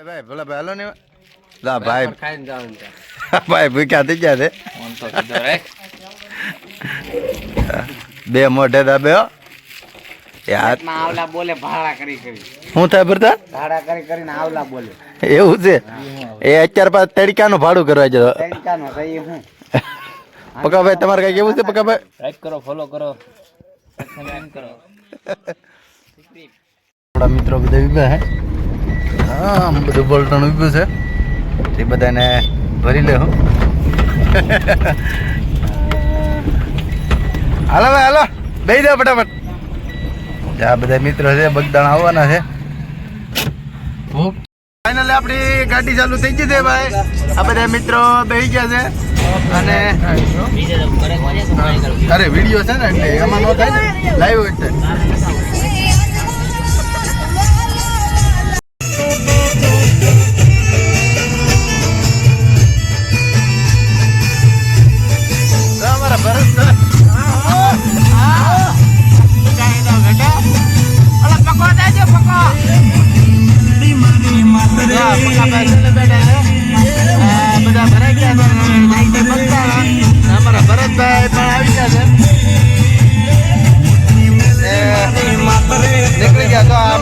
ભાઈ ભલે ભાઈ હાલો ને લા ભાઈ ખાઈને જવાનું ભાઈ ભૂખ્યા થઈ ગયા છે? ફોન તો કીધો રે. બે મોઢે દાબે હો. આવલા બોલે ભાડા કરી કરી. શું થાય ભરતા ભાડા કરી કરીને આવલા બોલે. એવું છે? એ અત્યાર પાછ તડકાનું ભાડું કરવા જતો. તડકાનો થઈ હું. પકાભાઈ તમારે કઈ કેવું છે પકાભાઈ લાઈક કરો ફોલો કરો. કરો. મિત્રો બધા હા. આમ બધું બળતણ ઉભ્યું છે. તે બધાને ભરી લે હું. હાલો ભાઈ હાલો. બેસી જાઓ ફટાફટ. આ બધા મિત્રો છે બગદાણ આવવાના છે. ફાઇનલી આપણી ગાડી ચાલુ થઈ ગઈ છે ભાઈ. આ બધા મિત્રો બેસી ગયા છે. અને અરે વીડિયો છે ને એટલે એમાં નો થાય ને. લાઈવ એટલે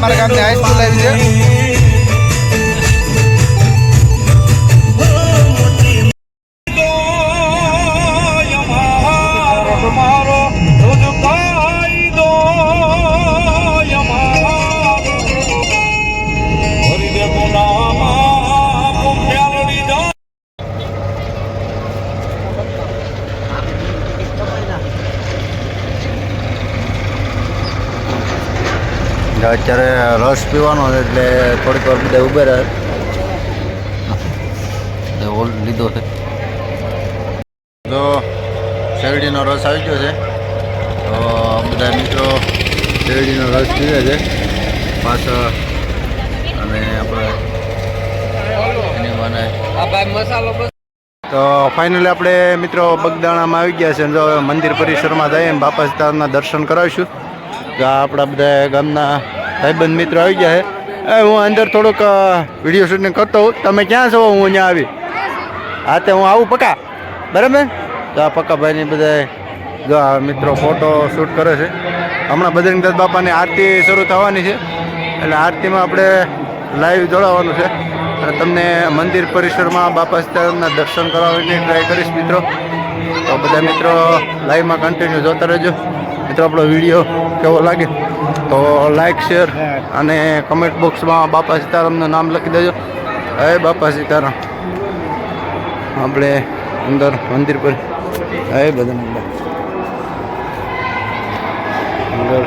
અમારા ગામની હાઈસ્કૂલ આવી છે. અત્યારે રસ પીવાનો એટલે થોડીક વાર બધા ઉભે રહે. ઓલ લીધો છે. તો શેરડીનો રસ આવી ગયો છે. તો બધા મિત્રો શેરડીનો રસ પીવે છે. પાછળ અને આપણે તો ફાઇનલી આપણે મિત્રો બગદાણામાં આવી ગયા છે જો મંદિર પરિસરમાં જઈએ બાપા દર્શન કરાવીશું. તો આપણા બધા ગામના ભાઈબંધ મિત્રો આવી ગયા છે. હું અંદર થોડુંક વીડિયો શૂટિંગ કરતો હોઉં. તમે ક્યાં છો? હું અહીંયા આવી. હા, તે હું આવું પક્કા? બરાબર? તો આ પક્કાભાઈની બધા જો આ મિત્રો ફોટો શૂટ કરે છે. હમણાં બજરંગદાસ બાપાની આરતી શરૂ થવાની છે. એટલે આરતીમાં આપણે લાઈવ જોડાવાનું છે. અને તમને મંદિર પરિસરમાં બાપા સીતારામના દર્શન કરાવવાની ટ્રાય કરીશ મિત્રો. તો બધા મિત્રો લાઈવમાં કન્ટિન્યુ જોતા રહેજો. મિત્રો, આપણો વીડિયો કેવો લાગે? તો લાઇક શેર અને કમેન્ટ બોક્સમાં બાપા સીતારામનું નામ લખી દેજો. હે બાપા સીતારામ. આપણે અંદર મંદિર પર. હે બધા અંદર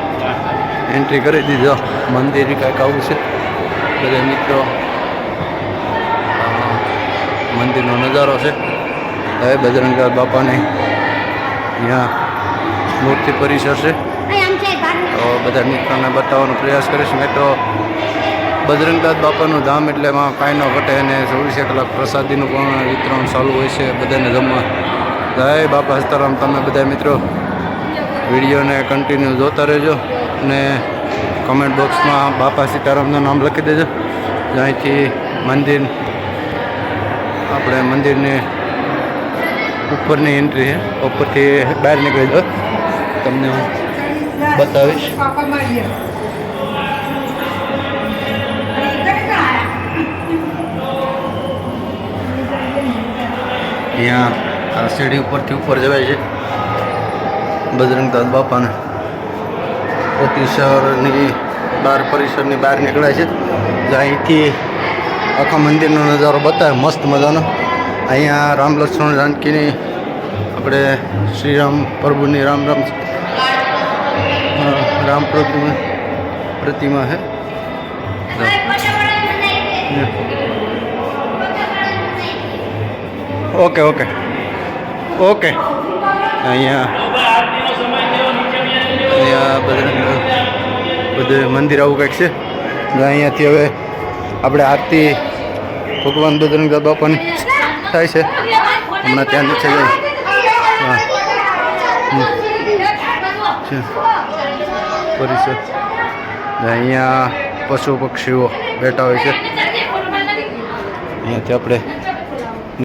એન્ટ્રી કરી દીધો. મંદિર કાંઈક આવું છે. બધા મિત્રો મંદિરનો નજારો છે. હે બજરંગદાસ બાપાની અહીંયા મૂર્તિ પરિસર છે તો બધા મિત્રોને બતાવવાનો પ્રયાસ કરીશ. મેં તો બજરંગદાસ બાપાનું ધામ એટલે એમાં કાંઈ ન ઘટે અને ચોવીસે કલાક પ્રસાદીનું પણ વિતરણ ચાલુ હોય છે. બધાને જમવા. જય બાપા સીતારામ તમે બધા મિત્રો વિડીયોને કન્ટિન્યુ જોતા રહેજો અને કમેન્ટ બોક્સમાં બાપા સીતારામનું નામ લખી દેજો. અહીંથી મંદિર આપણે મંદિરની ઉપરની એન્ટ્રી છે. ઉપરથી બહાર નીકળી જાઓ. તમને હું બતાવીશ. અહીંયા આ સીડી ઉપરથી ઉપર જવાય છે. બજરંગદાસ બાપાને. પ્રતિસરની બહાર પરિસરની બહાર નીકળાય છે. અહીંથી આખા મંદિરનો નજારો બતાવે, મસ્ત મજાનો. અહીંયા રામ લક્ષ્મણ જાનકીની આપણે શ્રીરામ પ્રભુની રામ રામ અ, રામ प्रतिमा છે ઓકે ઓકે. ઓકે. અહીંયા અહીંયા બધા બધું મંદિર આવું કંઈક છે. અહીંયાથી હવે આપણે આરતી ભગવાન બજરંગદાસ બાપાની થાય છે. હમણાં ત્યાં નીચે જાય. હા. પરિષદ અહીંયા પશુ પક્ષીઓ બેઠા હોય છે. અહીંયાથી આપણે